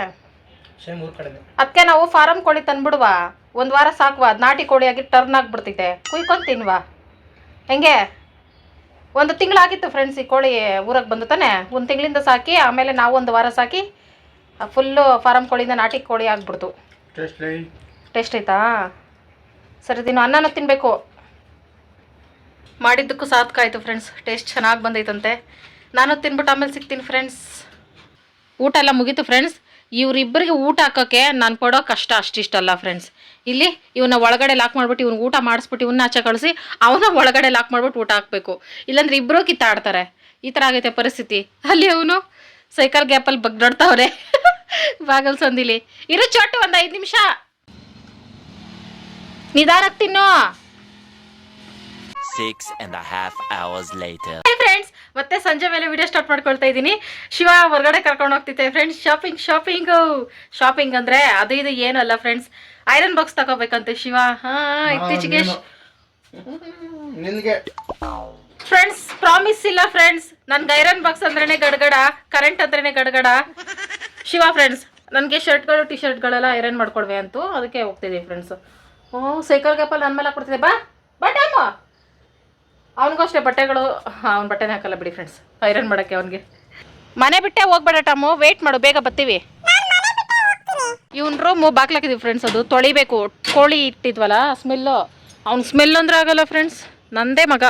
ಅದಕ್ಕೆ ನಾವು ಫಾರಂ ಕೋಳಿ ತಂದ್ಬಿಡುವಾ. ಒಂದು ವಾರ ಸಾಕುವ ಅದು ನಾಟಿ ಕೋಳಿಯಾಗಿ ಟರ್ನ್ ಆಗಿಬಿಡ್ತಿದೆ. ಕುಯ್ಕೊಂಡು ತಿನ್ವಾ ಹೆಂಗೆ? ಒಂದು ತಿಂಗಳಾಗಿತ್ತು ಫ್ರೆಂಡ್ಸ್ ಈ ಕೋಳಿ ಊರಿಗೆ ಬಂದು ತಾನೆ? ಒಂದು ತಿಂಗಳಿಂದ ಸಾಕಿ ಆಮೇಲೆ ನಾವು ಒಂದು ವಾರ ಸಾಕಿ ಫುಲ್ಲು ಫಾರಂ ಕೋಳಿಯಿಂದ ನಾಟಿ ಕೋಳಿ ಆಗ್ಬಿಡ್ತು. ಟೇಸ್ಟ್ ಆಯ್ತಾ? ಸರಿ ದಿನ ಅನ್ನನೂ ತಿನ್ನಬೇಕು ಮಾಡಿದ್ದಕ್ಕೂ ಸಾರ್ಥಕ ಆಯಿತು ಫ್ರೆಂಡ್ಸ್ ಟೇಸ್ಟ್ ಚೆನ್ನಾಗಿ ಬಂದೈತಂತೆ. ನಾನು ತಿನ್ಬಿಟ್ಟು ಆಮೇಲೆ ಸಿಗ್ತೀನಿ ಫ್ರೆಂಡ್ಸ್ ಊಟ ಎಲ್ಲ ಮುಗೀತು ಫ್ರೆಂಡ್ಸ್ ಇವರಿಬ್ಬರಿಗೆ ಊಟ ಹಾಕೋಕ್ಕೆ ನಾನು ಪಡೋ ಕಷ್ಟ ಅಷ್ಟಿಷ್ಟಲ್ಲ ಫ್ರೆಂಡ್ಸ್ ಇಲ್ಲಿ ಇವನ್ನ ಒಳಗಡೆ ಲಾಕ್ ಮಾಡ್ಬಿಟ್ಟು ಇವ್ನ ಊಟ ಮಾಡಿಸ್ಬಿಟ್ಟು ಇವನ್ನ ಆಚೆ ಕಳಿಸಿ ಅವನ ಒಳಗಡೆ ಲಾಕ್ ಮಾಡ್ಬಿಟ್ಟು ಊಟ ಹಾಕಬೇಕು. ಇಲ್ಲಾಂದ್ರೆ ಇಬ್ಬರು ಕಿತ್ತಾಡ್ತಾರೆ. ಈ ಥರ ಆಗೈತೆ ಪರಿಸ್ಥಿತಿ. ಅಲ್ಲಿ ಅವನು ಸೈಕಲ್ ಗ್ಯಾಪಲ್ಲಿ ಬಗ್ದಾಡ್ತಾವ್ರೆ ಬಾಗಲ್ ಸಂದಿಲಿ. ಇರು ಚೊಟ್ಟು ಒಂದು ಐದು ನಿಮಿಷ. ನಿಧಾನಕ್ಕೆ ತಿನ್ನು six and half hours later later. Friends ಮತ್ತೆ ಸಂಜೆ ಮೇಲೆ ವಿಡಿಯೋ ಸ್ಟಾರ್ಟ್ ಮಾಡ್ಕೊಳ್ತಾ ಇದ್ದೀನಿ. ಶಿವ ಹೊರಗಡೆ ಕರ್ಕೊಂಡು ಹೋಗ್ತಿದ್ದೆ. ಫ್ರೆಂಡ್ಸ್ ಶಾಪಿಂಗ್ ಶಾಪಿಂಗು ಶಾಪಿಂಗ್ ಅಂದ್ರೆ ಅದು ಇದು ಏನಲ್ಲ ಫ್ರೆಂಡ್ಸ್ ಐರನ್ ಬಾಕ್ಸ್ ತಗೋಬೇಕಂತೆ ಶಿವ. ಹಾ ಇತ್ತೀಚೆಗೆ ನಿನ್ಗೆ. ಫ್ರೆಂಡ್ಸ್ ಪ್ರಾಮಿಸ್ ಇಲ್ಲ ಫ್ರೆಂಡ್ಸ್ ನನ್ಗೆ ಐರನ್ ಬಾಕ್ಸ್ ಅಂದ್ರೇನೆ ಗಡಗಡ ಕರೆಂಟ್ ಅಂದ್ರೇನೆ ಗಡಗಡ. ಶಿವ ಫ್ರೆಂಡ್ಸ್ ನನಗೆ ಶರ್ಟ್ಗಳು ಟಿ ಶರ್ಟ್ಗಳೆಲ್ಲ ಐರನ್ ಮಾಡ್ಕೊಡ್ವೆ ಅಂತೂ ಅದಕ್ಕೆ ಹೋಗ್ತಿದ್ದೀವಿ ಫ್ರೆಂಡ್ಸು ಹ್ಞೂ ಸೈಕಲ್ ಗ್ಯಾಪಲ್ಲಿ ನನ್ನ ಮೇಲೆ ಕೊಡ್ತಿದ್ದೆ ಬಾ ಬಟ್ಟೆ ಅಮ್ಮ ಅವನಿಗೂ ಅಷ್ಟೇ ಬಟ್ಟೆಗಳು ಅವ್ನ ಬಟ್ಟೆನೇ ಹಾಕಲ್ಲ ಬಿಡಿ ಫ್ರೆಂಡ್ಸ್ ಐರನ್ ಮಾಡೋಕ್ಕೆ ಅವನಿಗೆ. ಮನೆ ಬಿಟ್ಟೆ ಹೋಗ್ಬೇಡ ಟಮ್ಮು ವೇಟ್ ಮಾಡು, ಬೇಗ ಬರ್ತೀವಿ. ಇವನ್ ರೂಮು ಬಾಗ್ಲಾಕಿದೀವಿ ಫ್ರೆಂಡ್ಸ್ ಅದು, ತೊಳಿಬೇಕು. ಕೋಳಿ ಇಟ್ಟಿದ್ವಲ್ಲ ಸ್ಮೆಲ್ಲು ಅವ್ನು ಸ್ಮೆಲ್ ಅಂದ್ರೆ ಆಗಲ್ಲ ಫ್ರೆಂಡ್ಸ್ ನಂದೇ ಮಗ.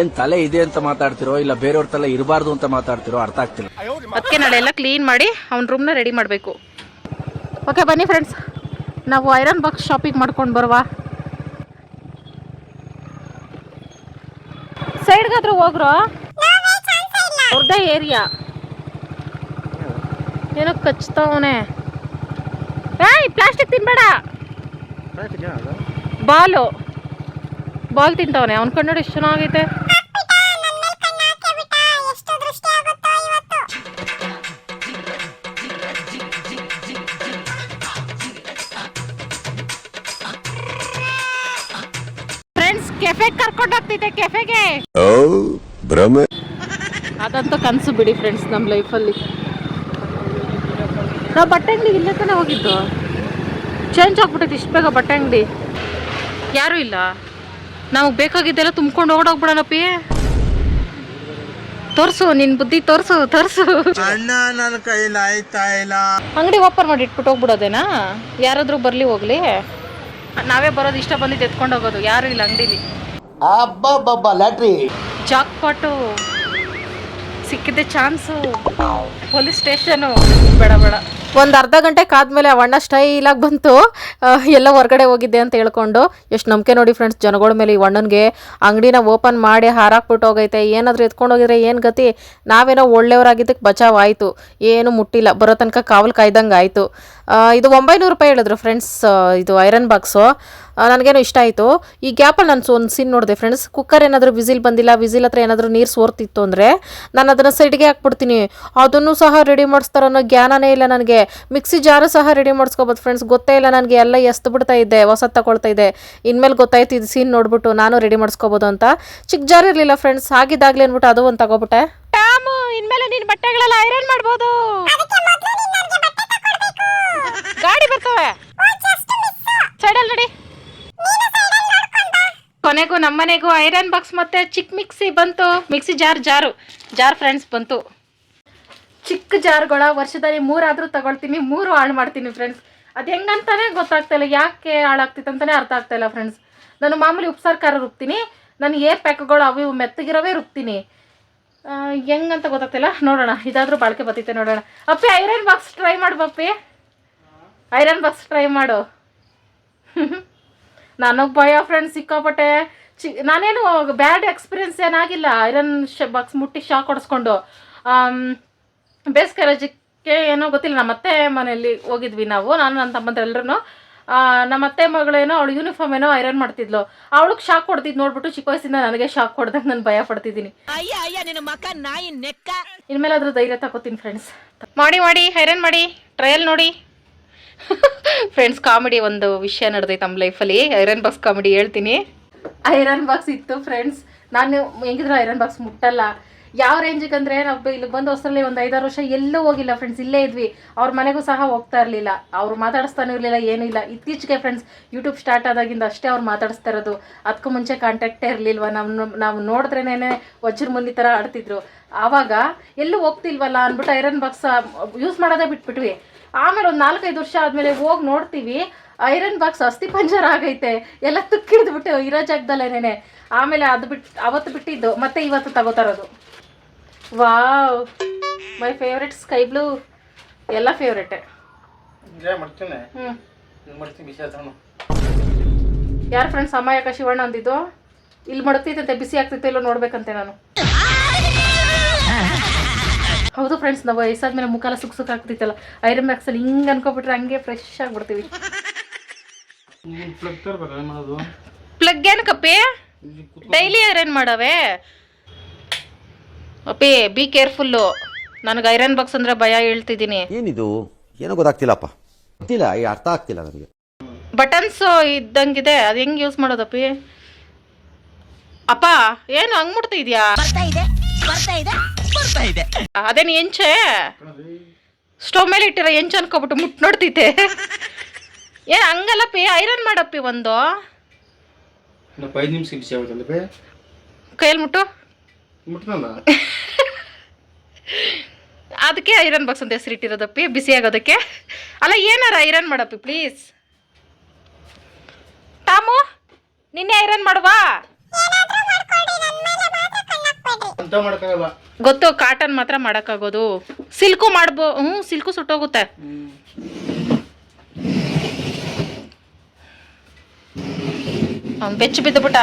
ಏನ್ ತಲೆ ಇದೆ ಅಂತ ಮಾತಾಡ್ತಿರೋ ಇಲ್ಲ ಬೇರೆಯವ್ರ ತಲೆ ಇರಬಾರ್ದು ಅಂತ ಮಾತಾಡ್ತಿರೋ ಅರ್ಥ ಆಗ್ತಿಲ್ಲ. ಅದಕ್ಕೆ ನಾಳೆ ಎಲ್ಲ ಕ್ಲೀನ್ ಮಾಡಿ ಅವ್ನ ರೂಮ್ನ ರೆಡಿ ಮಾಡಬೇಕು. ಓಕೆ ಬನ್ನಿ ಫ್ರೆಂಡ್ಸ್ ನಾವು ಐರನ್ ಬಾಕ್ಸ್ ಶಾಪಿಂಗ್ ಮಾಡ್ಕೊಂಡು ಬರುವ. ಸೈಡ್ಗಾದ್ರೂ ಹೋಗ್ರು? ಅರ್ಧ ಏರಿಯಾ ಏನೋ ಕಚ್ತಾವನೆ ಏಯ್ ಪ್ಲಾಸ್ಟಿಕ್ ತಿನ್ಬೇಡ. ಬಾಲು. ಬಾಲ್ ತಿಂತಾವನೆ ಅವ್ನ ಕಣ್ಣು ಎಷ್ಟು ಚೆನ್ನಾಗೈತೆ. ಫ್ರೆಂಡ್ಸ್ ಕೆಫೆಗೆ ಕರ್ಕೊಂಡು ಹೋಗ್ತಿದ್ದೆ ಕೆಫೆಗೆ ಅದಂತೂ ಕನಸು ಬಿಡಿ ಫ್ರೆಂಡ್ಸ್ ನಮ್ಮ ಲೈಫಲ್ಲಿ ನಾವು ಬಟ್ಟೆ ಅಂಗಡಿ ಇಲ್ಲೇ ತಾನೇ ಹೋಗಿದ್ದು. ಚೇಂಜ್ ಆಗ್ಬಿಟ್ಟೈತೆ ಇಷ್ಟು ಬೇಗ ಬಟ್ಟೆ ಅಂಗಡಿ. ಯಾರೂ ಇಲ್ಲ. ನಮಗೆ ಬೇಕಾಗಿದ್ದೆಲ್ಲ ತುಂಬ್ಕೊಂಡು ಓಡೋಗ್ಬಿಡೋಣಪ್ಪಿ ತೋರ್ಸು ನಿನ್ ಬುದ್ಧಿ ತೋರ್ಸು ತೋರ್ಸು. ಅಣ್ಣ ನನ್ನ ಕೈಲಿ ಆಯ್ತಾ ಇಲ್ಲ? ಅಂಗಡಿ ಓಪನ್ ಮಾಡಿ ಇಟ್ಬಿಟ್ಟು ಹೋಗ್ಬಿಡೋದೇನಾ? ಯಾರಾದ್ರೂ ಬರ್ಲಿ ಹೋಗ್ಲಿ. ನಾವೇ ಬರೋದು ಇಷ್ಟ ಬಂದಿದ್ದು ಎತ್ಕೊಂಡು ಹೋಗೋದು ಯಾರು ಇಲ್ಲ ಅಂಗಡಿಲಿ. ಅಬ್ಬಬ್ಬಬ್ಬ ಲ್ಯಾಟ್ರಿ. ಜಾಕ್ ಪಾಟು ಸಿಕ್ಕಿದ್ದೆ ಚಾನ್ಸು. Police station. ಬೇಡ ಬೇಡ. ಒಂದು ಅರ್ಧ ಗಂಟೆ ಕಾದ್ಮೇಲೆ ಅವಣ್ಣ ಸ್ಟೈಲಾಗಿ ಬಂತು. ಎಲ್ಲ ಹೊರಗಡೆ ಹೋಗಿದ್ದೆ ಅಂತ ಹೇಳ್ಕೊಂಡು. ಎಷ್ಟು ನಂಬಿಕೆ ನೋಡಿ ಫ್ರೆಂಡ್ಸ್ ಜನಗಳ ಮೇಲೆ ಈ ಅಣ್ಣನಿಗೆ ಅಂಗಡಿನ ಓಪನ್ ಮಾಡಿ ಹಾರಾಕ್ಬಿಟ್ಟು ಹೋಗೈತೆ. ಏನಾದರೂ ಎತ್ಕೊಂಡು ಹೋಗಿದ್ರೆ ಏನು ಗತಿ? ನಾವೇನೋ ಒಳ್ಳೆಯವರಾಗಿದ್ದಕ್ಕೆ ಬಚಾವ್ ಆಯಿತು. ಏನು ಮುಟ್ಟಿಲ್ಲ. ಬರೋ ತನಕ ಕಾವಲು ಕಾಯ್ದಂಗೆ ಆಯಿತು. ಇದು ಒಂಬೈನೂರು ರೂಪಾಯಿ ಹೇಳಿದ್ರು ಫ್ರೆಂಡ್ಸ್ ಇದು ಐರನ್ ಬಾಕ್ಸು ನನಗೇನು ಇಷ್ಟ ಆಯಿತು. ಈ ಗ್ಯಾಪಲ್ಲಿ ನಾನು ಒಂದು ಸೀನ್ ನೋಡಿದೆ ಫ್ರೆಂಡ್ಸ್ ಕುಕ್ಕರ್ ಏನಾದರೂ ವಿಸಿಲ್ ಬಂದಿಲ್ಲ ವಿಸಿಲ್ ಹತ್ರ ಏನಾದರೂ ನೀರು ಸೋರ್ತಿತ್ತು ಅಂದರೆ ನಾನು ಅದನ್ನು ಸೈಡ್ಗೆ ಹಾಕ್ಬಿಡ್ತೀನಿ. ಅದನ್ನು ಸಹ ರೆಡಿ ಮಾಡಿಸ್ತಾರ ಅನ್ನೋ ಜ್ಞಾನನೇ ಇಲ್ಲ ನನಗೆ. ಮಿಕ್ಸಿ ಜಾರು ಸಹ ರೆಡಿ ಮಾಡಿಸ್ಕೋಬೋದು ಫ್ರೆಂಡ್ಸ್ ಗೊತ್ತೇ ಇಲ್ಲ ನನಗೆ ಎಲ್ಲ ಎಸ್ದು ಬಿಡ್ತಾ ಇದ್ದೆ ಹೊಸ ತಗೊಳ್ತಾ ಇದ್ದೆ ಇನ್ಮೇಲೆ ಗೊತ್ತಾಯ್ತು ಇದು ಸೀನ್ ನೋಡ್ಬಿಟ್ಟು ನಾನು ರೆಡಿ ಮಾಡಿಸ್ಕೋಬೋದು ಅಂತ. ಚಿಕ್ಕ ಜಾರು ಇರಲಿಲ್ಲ ಫ್ರೆಂಡ್ಸ್ ಆಗಿದ್ದಾಗಲೇ ಅಂದ್ಬಿಟ್ಟು ಅದು ಒಂದು ತಗೋಬಿಟ್ಟೆ. ಟಾಮು ಇನ್ಮೇಲೆ ನಿನ್ನ ಬಟ್ಟೆಗಳೆಲ್ಲ ಐರನ್ ಮಾಡ್ಬೋದು. ಗಾಡಿ ಬರ್ತವೆ. ಸೈಡಲ್ಲಿ ನೋಡಿ ಕೊನೆಗೂ ನಮ್ಮನೆಗೂ ಐರನ್ ಬಾಕ್ಸ್ ಮತ್ತೆ ಚಿಕ್ಕ ಮಿಕ್ಸಿ ಬಂತು. Mixie jar jar. Jar friends ಬಂತು. ಚಿಕ್ಕ ಜಾರ್ಗಳ ವರ್ಷದಲ್ಲಿ ಮೂರಾದರೂ ತಗೊಳ್ತೀನಿ ಮೂರು ಹಾಳು ಮಾಡ್ತೀನಿ ಫ್ರೆಂಡ್ಸ್ ಅದು ಹೆಂಗಂತಾನೆ ಗೊತ್ತಾಗ್ತಾ ಇಲ್ಲ ಯಾಕೆ ಹಾಳಾಗ್ತಿತ್ತು ಅಂತಾನೆ ಅರ್ಥ ಆಗ್ತಾ ಇಲ್ಲ ಫ್ರೆಂಡ್ಸ್ ನಾನು ಮಾಮೂಲಿ ಉಪ್ಸಾರು ಖಾರ ರುಬ್ತೀನಿ ನಾನು ಏರ್ ಪ್ಯಾಕ್ಗಳು ಅವು ಇವು ಮೆತ್ತಗಿರೋವೇ ರುಬ್ತೀನಿ. ಹೆಂಗಂತ ಗೊತ್ತಾಗ್ತಿಲ್ಲ ನೋಡೋಣ ಇದಾದರೂ ಬಾಳಿಕೆ ಬರ್ತೈತೆ ನೋಡೋಣ. ಅಪ್ಪಿ ಐರನ್ ಬಾಕ್ಸ್ ಟ್ರೈ ಮಾಡಿ ಬಪ್ಪಿ ಐರನ್ ಬಾಕ್ಸ್ ಟ್ರೈ ಮಾಡು. ನನಗೆ ಭಯ ಫ್ರೆಂಡ್ಸ್ ಸಿಕ್ಕಾಪಟ್ಟೆ ಚಿ ನಾನೇನು ಬ್ಯಾಡ್ ಎಕ್ಸ್ಪೀರಿಯನ್ಸ್ ಏನಾಗಿಲ್ಲ. ಐರನ್ ಶ ಬಾಕ್ಸ್ ಮುಟ್ಟಿ ಶಾಕ್ ಹೊಡೆಸ್ಕೊಂಡು ಬೇಸಿಗೆ ರಜಕ್ಕೆ ಏನೋ ಗೊತ್ತಿಲ್ಲ ನಮ್ಮ ಅತ್ತೆ ಮನೆಯಲ್ಲಿ ಹೋಗಿದ್ವಿ ನಾವು ನಾನು ನನ್ನ ತಮ್ಮಂದ್ರೆಲ್ಲರೂ ನಮ್ಮ ಅತ್ತೆ ಮಗಳೇನೋ ಅವಳು ಯೂನಿಫಾರ್ಮ್ ಏನೋ ಐರನ್ ಮಾಡ್ತಿದ್ಲು. ಅವಳಿಗೆ ಶಾಕ್ ಕೊಡ್ತಿದ್ ನೋಡ್ಬಿಟ್ಟು ಚಿಕ್ಕ ವಯಸ್ಸಿಂದ ನನಗೆ ಶಾಕ್ ಹೊಡೆದಂಗೆ ನಾನು ಭಯ ಪಡ್ತಿದ್ದೀನಿ. ಇನ್ಮೇಲೆ ಅದ್ರ ಧೈರ್ಯ ತಗೋತೀನಿ ಫ್ರೆಂಡ್ಸ್ ಮಾಡಿ ಮಾಡಿ ಐರನ್ ಮಾಡಿ ಟ್ರಯಲ್ ನೋಡಿ. ಫ್ರೆಂಡ್ಸ್ ಕಾಮಿಡಿ ಒಂದು ವಿಷಯ ನಡೆದೈತೆ ನಮ್ಮ ಲೈಫಲ್ಲಿ ಐರನ್ ಬಾಕ್ಸ್ ಕಾಮಿಡಿ ಹೇಳ್ತೀನಿ. ಐರನ್ ಬಾಕ್ಸ್ ಇತ್ತು ಫ್ರೆಂಡ್ಸ್ ನಾನು ಹೆಂಗಿದ್ರು ಐರನ್ ಬಾಕ್ಸ್ ಮುಟ್ಟಲ್ಲ. ಯಾವ ರೇಂಜಿಗೆ ಅಂದರೆ ನಾವು ಇಲ್ಲಿ ಬಂದು ಹೊಸರಲ್ಲಿ ಒಂದು ಐದಾರು ವರ್ಷ ಎಲ್ಲೂ ಹೋಗಿಲ್ಲ ಫ್ರೆಂಡ್ಸ್ ಇಲ್ಲೇ ಇದ್ವಿ. ಅವ್ರ ಮನೆಗೂ ಸಹ ಹೋಗ್ತಾ ಇರಲಿಲ್ಲ. ಅವ್ರು ಮಾತಾಡಿಸ್ತಾನೂ ಇರಲಿಲ್ಲ, ಏನೂ ಇಲ್ಲ. ಇತ್ತೀಚೆಗೆ ಫ್ರೆಂಡ್ಸ್ ಯೂಟ್ಯೂಬ್ ಸ್ಟಾರ್ಟ್ ಆದಾಗಿಂದ ಅಷ್ಟೇ ಅವ್ರು ಮಾತಾಡಿಸ್ತಾ ಇರೋದು. ಅದಕ್ಕೂ ಮುಂಚೆ ಕಾಂಟ್ಯಾಕ್ಟೇ ಇರಲಿಲ್ವ? ನಮ್ಮ ನಾವು ನೋಡಿದ್ರೇನೆ ವಜ್ರ ಮುನಿ ಥರ ಆಡ್ತಿದ್ರು. ಆವಾಗ ಎಲ್ಲೂ ಹೋಗ್ತಿಲ್ವಲ್ಲ ಅಂದ್ಬಿಟ್ಟು ಐರನ್ ಬಾಕ್ಸ್ ಯೂಸ್ ಮಾಡೋದೇ ಬಿಟ್ಬಿಟ್ವಿ. ಆಮೇಲೆ ಒಂದು ನಾಲ್ಕೈದು ವರ್ಷ ಆದಮೇಲೆ ಹೋಗಿ ನೋಡ್ತೀವಿ. ಐರನ್ ಬಾಕ್ಸ್ ಅಸ್ಥಿ ಪಂಜರ ಆಗೈತೆ. ಎಲ್ಲ ತುಕ್ಕಿಡ್ದ್ಬಿಟ್ಟು ಇರೋ ಜಾಗದಲ್ಲೇನೆ ಆಮೇಲೆ ಅದು ಬಿಟ್ಟು ಅವತ್ತು ಬಿಟ್ಟಿದ್ದು. ಮತ್ತೆ ಇವತ್ತು ತಗೋತಾರೋದು ವಾ wow! My favourite sky blue. ಎಲ್ಲ ಫೇವ್ರೆಟೆ. ಯಾರು ಫ್ರೆಂಡ್ಸ್ ಅಮಾಯಕ ಶಿವಣ್ಣ ಅಂದಿದ್ದು? ಇಲ್ಲಿ ಮಡಗ್ತೈತಂತೆ ಬಿಸಿ ಆಗ್ತೈತೆ ಇಲ್ಲೋ ನೋಡ್ಬೇಕಂತೆ ನಾನು. ಹೌದು ಫ್ರೆಂಡ್ಸ್ ನಾವು ವಯಸ್ಸಾದ್ಮೇಲೆ ಮುಖಾಲ ಸುಕ್ ಸುಕ್ ಆಗ್ತಿತ್ತಲ್ಲ ಐರನ್ ಬ್ಯಾಕ್ಸಲ್ಲಿ ಹಿಂಗೆ ಅನ್ಕೊಬಿಟ್ರೆ ಹಂಗೆ ಫ್ರೆಶ್ ಆಗಿಬಿಡ್ತೀವಿ. ಪ್ಲಗ್ ಏನು ಕಪ್ಪಿ? ಡೈಲಿ ಐರನ್ ಮಾಡವೆ? ಅಪ್ಪಿ ಬಿ ಕೇರ್ಫುಲ್ಲು ನನಗೆ ಐರನ್ ಬಾಕ್ಸ್ ಅಂದ್ರೆ ಭಯ ಹೇಳ್ತಿದ್ದೀನಿ. ಏನಿದು? ಏನೋ ಗೊತ್ತಾಗ್ತಿಲ್ಲಪ್ಪ. ಗೊತ್ತಿಲ್ಲ ಈ ಅರ್ಥ ಆಗ್ತಿಲ್ಲ ನನಗೆ. ಬಟನ್ಸ್ ಇದ್ದಂಗಿದೆ ಅದು ಹೆಂಗೆ ಯೂಸ್ ಮಾಡೋದಪ್ಪಿ ಅಪ್ಪ? ಏನು ಹಂಗ್ ಮುಡ್ತಾ ಇದೆ. ಅದೇನು ಎಂಚೆ? ಸ್ಟವ್ ಮೇಲೆ ಇಟ್ಟಿರೋ ಎಂಚು ಅನ್ಕೋಬಿಟ್ಟು ಮುಟ್ ನೋಡ್ತೈತೆ ಏನ್ ಹಂಗಲ್ಲಪ್ಪಿ ಐರನ್ ಮಾಡಪ್ಪಿ ಒಂದು. ಕೈಯಲ್ಲಿ ಮುಟ್ಟು? ಅದಕ್ಕೆ ಐರನ್ ಬಾಕ್ಸ್ ಅಂತ ಹೆಸರು ಇಟ್ಟಿರೋದಪ್ಪಿ ಬಿಸಿ ಆಗೋದಕ್ಕೆ. ಅಲ್ಲ ಏನಾರ ಐರನ್ ಮಾಡಪ್ಪಿ ಪ್ಲೀಸ್. ಟಾಮು ನಿನ್ನೆ ಐರನ್ ಮಾಡುವಾ? ಅಂತ ಮಾಡೋಕ್ಕಾಗಲ್ಲ ಗೊತ್ತು ಕಾಟನ್ ಮಾತ್ರ ಮಾಡಕ್ಕಾಗೋದು. ಸಿಲ್ಕು ಮಾಡ್ಬೋ ಹ್ಞೂ ಸಿಲ್ಕು ಸುಟ್ಟೋಗುತ್ತೆ. ಅವ್ನು ಬೆಚ್ಚು ಬಿದ್ದುಬಿಟ್ಟ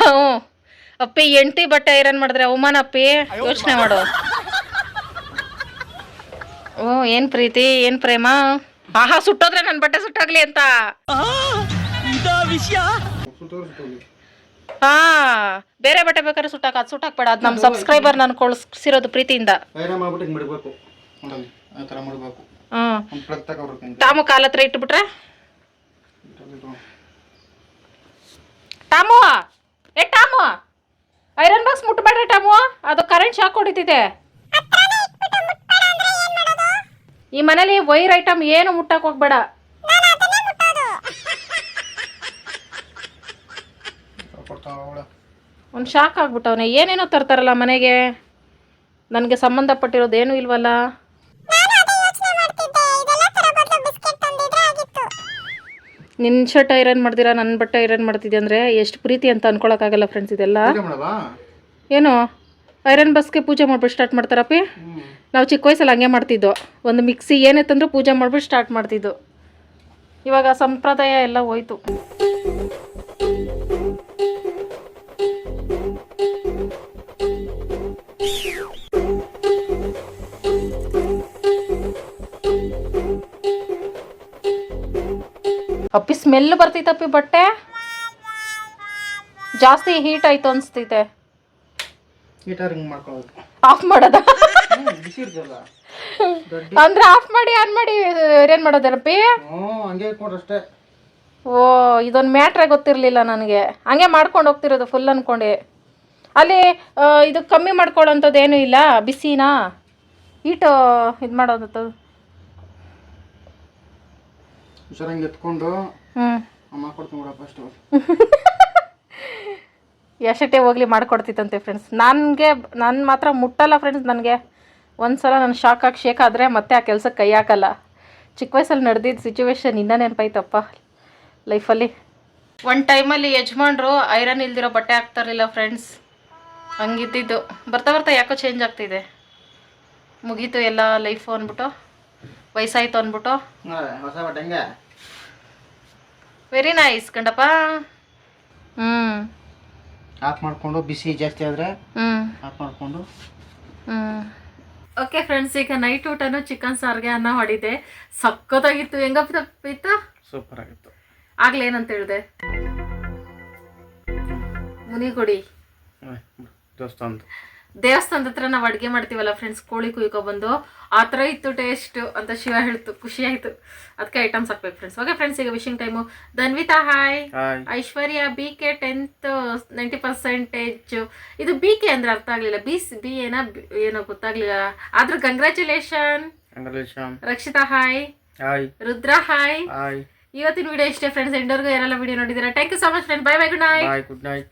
ಹ್ಞೂ ಅಪ್ಪಿ. ಎಂಟಿ ಬಟ್ಟೆ ಐರನ್ ಮಾಡಿದ್ರೆ ಅವಮಾನ ಅಪ್ಪಿ. ಯೋಚನೆ ಮಾಡು. ಓ ಏನ್ ಪ್ರೀತಿ ಏನ್ ಪ್ರೇಮ? ಆಹಾ ಸುಟ್ಟೋದ್ರೆ ನನ್ನ ಬಟ್ಟೆ ಸುಟ್ಟಾಗ್ಲಿ ಅಂತ. ವಿಷಯ ಹಾ ಬೇರೆ ಬಟ್ಟೆ ಬೇಕಾದ್ರೆ ಸುಟ್ಟಾಕ ಅದು ಸುಟ್ಟಾಕ್ಬೇಡ. ಅದು ನಮ್ಮ ಸಬ್ಸ್ಕ್ರೈಬರ್ ನಾನು ಕೊಳ್ಸಿರೋದು ಪ್ರೀತಿಯಿಂದ. ಐರನ್ ಮಾಡ್ಬಿಟ್ಟು ಹಿಂಗೆ ಮಾಡಬೇಕು ನೋಡಲ್ಲಿ ಆ ಥರ ಮಾಡಬೇಕು. ಹ್ಞೂ ಒಂದು ಪ್ಲಗ್ ತಗೊಬರ್ಬೇಕು ಟಾಮು ಕಾಲ ಹತ್ರ ಇಟ್ಬಿಟ್ರೆ? ಟಾಮು ಏ ಟಾಮು ಐರನ್ ಬಾಕ್ಸ್ ಮುಟ್ಬೇಡ್ರಿ ಟಾಮು ಅದು ಕರೆಂಟ್ ಶಾಕ್ ಹೊಡಿತಿದೆ. ಈ ಮನೇಲಿ ವೈರ್ ಐಟಮ್ ಏನು ಮುಟ್ಟಕ್ ಹೋಗ್ಬೇಡ. ಒಂದು ಶಾಕ್ ಆಗ್ಬಿಟ್ಟವನೆ. ಏನೇನೋ ತರ್ತಾರಲ್ಲ ಮನೆಗೆ? ನನಗೆ ಸಂಬಂಧಪಟ್ಟಿರೋದು ಏನೂ ಇಲ್ವಲ್ಲ? ನಿನ್ನ ಶರ್ಟ್ ಐರನ್ ಮಾಡ್ತೀರಾ ನನ್ನ ಬಟ್ಟೆ ಐರನ್ ಮಾಡ್ತಿದ್ದೆ ಅಂದರೆ ಎಷ್ಟು ಪ್ರೀತಿ ಅಂತ ಅನ್ಕೊಳಕ್ಕಾಗಲ್ಲ ಫ್ರೆಂಡ್ಸ್ ಇದೆಲ್ಲ. ಏನು? ಐರನ್ ಬಸ್ಗೆ ಪೂಜೆ ಮಾಡ್ಬಿಟ್ಟು ಸ್ಟಾರ್ಟ್ ಮಾಡ್ತಾರಪ್ಪಿ? ನಾವು ಚಿಕ್ಕ ವಯಸ್ಸಲ್ಲಿ ಹಂಗೆ ಮಾಡ್ತಿದ್ದೋ. ಒಂದು ಮಿಕ್ಸಿ ಏನೇ ತಂದರೂ ಪೂಜೆ ಮಾಡ್ಬಿಟ್ಟು ಸ್ಟಾರ್ಟ್ ಮಾಡ್ತಿದ್ದು. ಇವಾಗ ಸಂಪ್ರದಾಯ ಎಲ್ಲ ಹೋಯ್ತು. ಅಪ್ಪಿ ಸ್ಮೆಲ್ ಬರ್ತೈತಪ್ಪಿ ಬಟ್ಟೆ. ಜಾಸ್ತಿ ಹೀಟ್ ಆಯ್ತು ಅನ್ಸ್ತೈತೆ ಆಫ್ ಮಾಡೋದ? ಅಂದ್ರೆ ಆಫ್ ಮಾಡಿ ಆನ್ ಮಾಡಿ ಏನ್ ಮಾಡೋದಲ್ಲಪ್ಪಿ ಓ ಇದೊಂದು ಮ್ಯಾಟ್ರೇ ಗೊತ್ತಿರಲಿಲ್ಲ ನನಗೆ. ಹಂಗೆ ಮಾಡ್ಕೊಂಡು ಹೋಗ್ತಿರೋದು ಫುಲ್ ಅನ್ಕೊಂಡು. ಅಲ್ಲಿ ಇದು ಕಮ್ಮಿ ಮಾಡ್ಕೊಳ್ಳೋಂಥದ್ದು ಏನೂ ಇಲ್ಲ ಬಿಸಿನಾ? ಹೀಟು ಇದು ಮಾಡೋದು ಹುಷಾರಂಗೆ ಎತ್ಕೊಂಡು ಹ್ಞೂ ಎಷ್ಟೇ ಹೋಗ್ಲಿ ಮಾಡ್ಕೊಡ್ತಿತ್ತಂತೆ ಫ್ರೆಂಡ್ಸ್ ನನಗೆ ನಾನು ಮಾತ್ರ ಮುಟ್ಟಲ್ಲ ಫ್ರೆಂಡ್ಸ್ ನನಗೆ. ಒಂದು ಸಲ ನಾನು ಶಾಕ್ ಆಗಿ ಶೇಕ್ ಆದರೆ ಮತ್ತೆ ಆ ಕೆಲ್ಸಕ್ಕೆ ಕೈ ಹಾಕಲ್ಲ. ಚಿಕ್ಕ ವಯಸ್ಸಲ್ಲಿ ನಡೆದಿದ್ದ ಸಿಚುವೇಶನ್ ಇನ್ನ ನೆನಪಾಯ್ತಪ್ಪ ಲೈಫಲ್ಲಿ ಒನ್ ಟೈಮಲ್ಲಿ ಯಜಮಾನ್ರು ಐರನ್ ಇಲ್ದಿರೋ ಬಟ್ಟೆ ಹಾಕ್ತಾರಿಲ್ಲ ಫ್ರೆಂಡ್ಸ್ ಹಂಗಿದ್ದಿದ್ದು. ಬರ್ತಾ ಬರ್ತಾ ಯಾಕೋ ಚೇಂಜ್ ಆಗ್ತಿದೆ. ಮುಗೀತು ಎಲ್ಲ ಲೈಫು ಅಂದ್ಬಿಟ್ಟು. ವಯಸ್ಸಾಯ್ತು ಅಂದ್ಬಿಟ್ಟು. ಹೊಸ ಬಟ್ಟೆ ಹೆಂಗೆ? ವೆರಿ ನೈಸ್ ಕಂಡಪ್ಪ. ಹ್ಞೂ ಆಫ್ ಮಾಡಿಕೊಂಡು ಬಿಸಿ ಜಾಸ್ತಿ ಆದರೆ ಹ್ಞೂ ಆಫ್ ಮಾಡಿಕೊಂಡು. ಓಕೆ ಫ್ರೆಂಡ್ಸ್ ಈಗ ನೈಟ್ ಊಟನು ಚಿಕನ್ ಸಾರಿಗೆ ಅನ್ನ ಮಾಡಿದ್ದೆ. ಸಕ್ಕತ್ತಾಗಿತ್ತು ಹೆಂಗಪ್ಪಿತ್ತು ಸೂಪರ್ ಆಗಿತ್ತು. ಆಗ್ಲೇ ಏನಂತ ಹೇಳಿದೆ? ಮುನಿಗುಡಿ. ಹ್ಮ್, ದೇವಸ್ಥಾನದ ಹತ್ರ ನಾವು ಅಡುಗೆ ಮಾಡ್ತೀವಲ್ಲ ಫ್ರೆಂಡ್ಸ್ ಕೋಳಿ ಕುಯ್ಕೊ ಬಂದು ಆ ಥರ ಇತ್ತು ಟೇಸ್ಟ್ ಅಂತ ಶಿವ ಹೇಳ್ತು ಖುಷಿ ಆಯ್ತು. ಅದಕ್ಕೆ ಐಟಮ್ಸ್ ಹಾಕ್ಬೇಕು ಫ್ರೆಂಡ್ಸ್ ಓಕೆ ಫ್ರೆಂಡ್ಸ್ ಈಗ wishing time Dhanvita hi Aishwarya B K tenth ninety percentage ಇದು ಬಿ ಕೆ ಅಂದ್ರೆ ಅರ್ಥ ಆಗಲಿಲ್ಲ. ಬಿ ಬಿ ಏನೋ ಏನೋ ಗೊತ್ತಾಗ್ಲಿಲ್ಲ. ಆದ್ರೂ congratulation congratulation Rakshita hi Rudra hi ಇವತ್ತಿನ ವಿಡಿಯೋ ಇಷ್ಟೇ ಫ್ರೆಂಡ್ಸ್ ಎಂಡರ್ಗೂ ಯಾರೆಲ್ಲ ವಿಡಿಯೋ ನೋಡಿದ್ದೀರಾ thank you so much friend bye bye good night good night